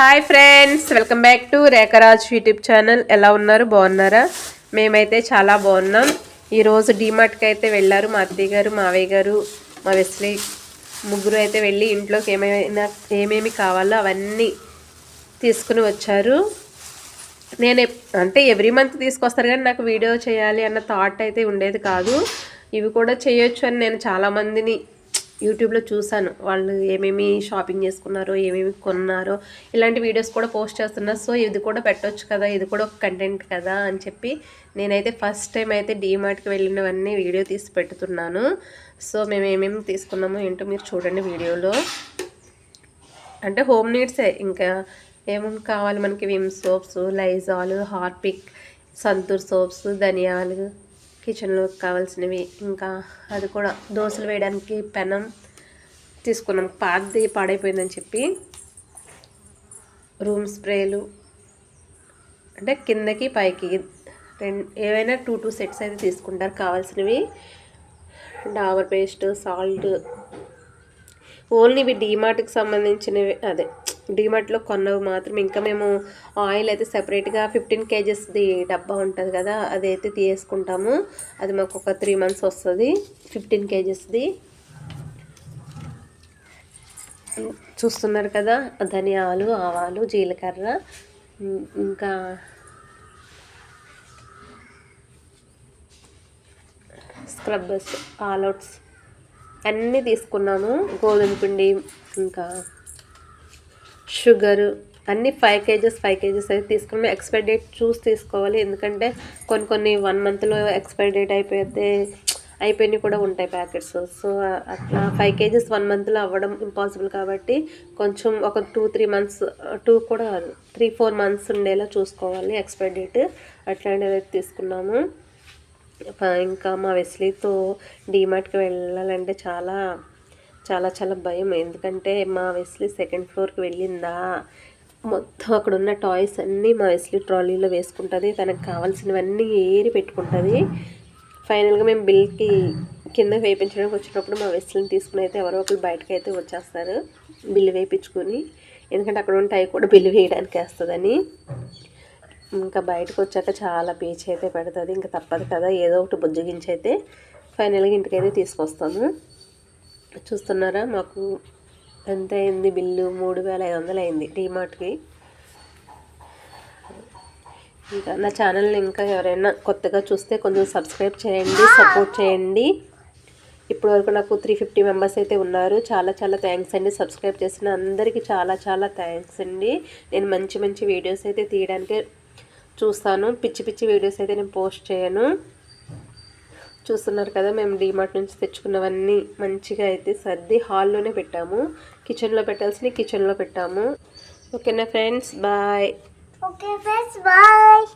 Hi friends welcome back to Rekharaj YouTube channel ఎలా ఉన్నారు బాగున్నారా? మేమైతే చాలా బాగున్నాం. ఈరోజు డీమార్ట్కి అయితే వెళ్ళారు. మా అత్తయ్య గారు మావయ్య గారు మా వెస్లీ ముగ్గురు అయితే వెళ్ళి ఇంట్లోకి ఏమైనా ఏమేమి కావాలో అవన్నీ తీసుకుని వచ్చారు. నేను అంటే ఎవ్రీ మంత్ తీసుకొస్తారు కానీ నాకు వీడియో చేయాలి అన్న థాట్ అయితే ఉండేది కాదు. ఇవి కూడా చేయొచ్చు అని నేను చాలామందిని యూట్యూబ్లో చూశాను. వాళ్ళు ఏమేమి షాపింగ్ చేసుకున్నారో ఏమేమి కొన్నారో ఇలాంటి వీడియోస్ కూడా పోస్ట్ చేస్తున్నారు సో ఇది కూడా పెట్టొచ్చు కదా ఇది కూడా ఒక కంటెంట్ కదా అని చెప్పి నేనైతే ఫస్ట్ టైం అయితే డీమార్ట్కి వెళ్ళినవన్నీ వీడియో తీసి పెడుతున్నాను. సో మేము ఏమేమి తీసుకున్నామో ఏంటో మీరు చూడండి వీడియోలో. అంటే హోమ్ నీడ్సే. ఇంకా ఏమేమి కావాలి మనకి? Vim soaps Lizol Harpic Santoor soaps ధనియాలు కిచెన్లోకి కావాల్సినవి. ఇంకా అది కూడా దోశలు వేయడానికి పెనం తీసుకున్నాం. పాతది పాడైపోయిందని చెప్పి. రూమ్ స్ప్రేలు. అంటే కిందకి పైకి రెండు ఏవైనా టూ టూ సెట్స్ అయితే తీసుకుంటారు కావాల్సినవి. Dabur paste salt. ఓన్లీ ఇవి డీమార్ట్కి సంబంధించినవి అదే. డీమార్ట్లో కొన్నవి మాత్రం. ఇంకా మేము ఆయిల్ అయితే సెపరేట్గా ఫిఫ్టీన్ కేజెస్ది డబ్బా ఉంటుంది కదా అది అయితే తీసుకుంటాము. అది మాకు ఒక త్రీ మంత్స్ వస్తుంది ఫిఫ్టీన్ కేజెస్ది చూస్తున్నారు కదా ధనియాలు ఆవాలు జీలకర్ర ఇంకా స్క్రబ్బర్స్ ఆల్అవుట్స్ అన్నీ తీసుకున్నాము. గోధుమ పిండి ఇంకా షుగర్ అన్నీ ఫైవ్ కేజెస్ ఫైవ్ కేజెస్ అయితే తీసుకుని ఎక్స్పైరీ డేట్ చూసి తీసుకోవాలి. ఎందుకంటే కొన్ని కొన్ని వన్ మంత్లో ఎక్స్పైరీ డేట్ అయిపోతే అయిపోయినవి కూడా ఉంటాయి ప్యాకెట్స్. సో అట్లా ఫైవ్ కేజెస్ వన్ మంత్లో అవ్వడం ఇంపాసిబుల్ కాబట్టి కొంచెం ఒక టూ త్రీ మంత్స్ టూ కూడా కాదు త్రీ ఫోర్ మంత్స్ ఉండేలా చూసుకోవాలి ఎక్స్పైరీ డేట్. అట్లాంటిది అయితే తీసుకున్నాము. ఇంకా మా వెస్లీతో డీమార్ట్కి వెళ్ళాలంటే చాలా చాలా చాలా భయం. ఎందుకంటే మా వెస్లీ సెకండ్ ఫ్లోర్కి వెళ్ళిందా మొత్తం అక్కడ ఉన్న టాయ్స్ అన్నీ మా వెస్లీ ట్రాలీలో వేసుకుంటుంది. తనకు కావాల్సినవన్నీ ఏరి పెట్టుకుంటుంది. ఫైనల్గా మేము బిల్కి కింద వేయించడానికి వచ్చినప్పుడు మా వెస్లిని తీసుకుని అయితే ఎవరో ఒకరు బయటకు అయితే వచ్చేస్తారు బిల్లు వేయించుకొని ఎందుకంటే అక్కడ ఉంటాయి కూడా బిల్లు వేయడానికి వేస్తుందని. ఇంకా బయటకు వచ్చాక చాలా పీచ్ అయితే పెడుతుంది. ఇంకా తప్పదు కదా ఏదో ఒకటి బుజ్జగించి అయితే ఫైనల్గా ఇంటికైతే తీసుకొస్తాము చూస్తున్నారా? మాకు ఎంత అయింది బిల్లు? మూడు వేల ఐదు వందలు అయింది డీమార్ట్కి. ఇంకా నా ఛానల్ని ఇంకా ఎవరైనా కొత్తగా చూస్తే కొంచెం సబ్స్క్రైబ్ చేయండి సపోర్ట్ చేయండి. ఇప్పటి వరకు నాకు త్రీ ఫిఫ్టీ మెంబర్స్ అయితే ఉన్నారు. చాలా చాలా థ్యాంక్స్ అండి. సబ్స్క్రైబ్ చేసిన అందరికీ చాలా చాలా థ్యాంక్స్ అండి. నేను మంచి మంచి వీడియోస్ అయితే తీయడానికి చూస్తాను. పిచ్చి పిచ్చి వీడియోస్ అయితే నేను పోస్ట్ చేయను. చూస్తున్నారు కదా మేము డీమార్ట్ నుంచి తెచ్చుకున్నవన్నీ మంచిగా అయితే సర్ది హాల్లోనే పెట్టాము. కిచెన్లో పెట్టాల్సినవి కిచెన్లో పెట్టాము. ఓకేనా friends? Bye. Okay friends bye.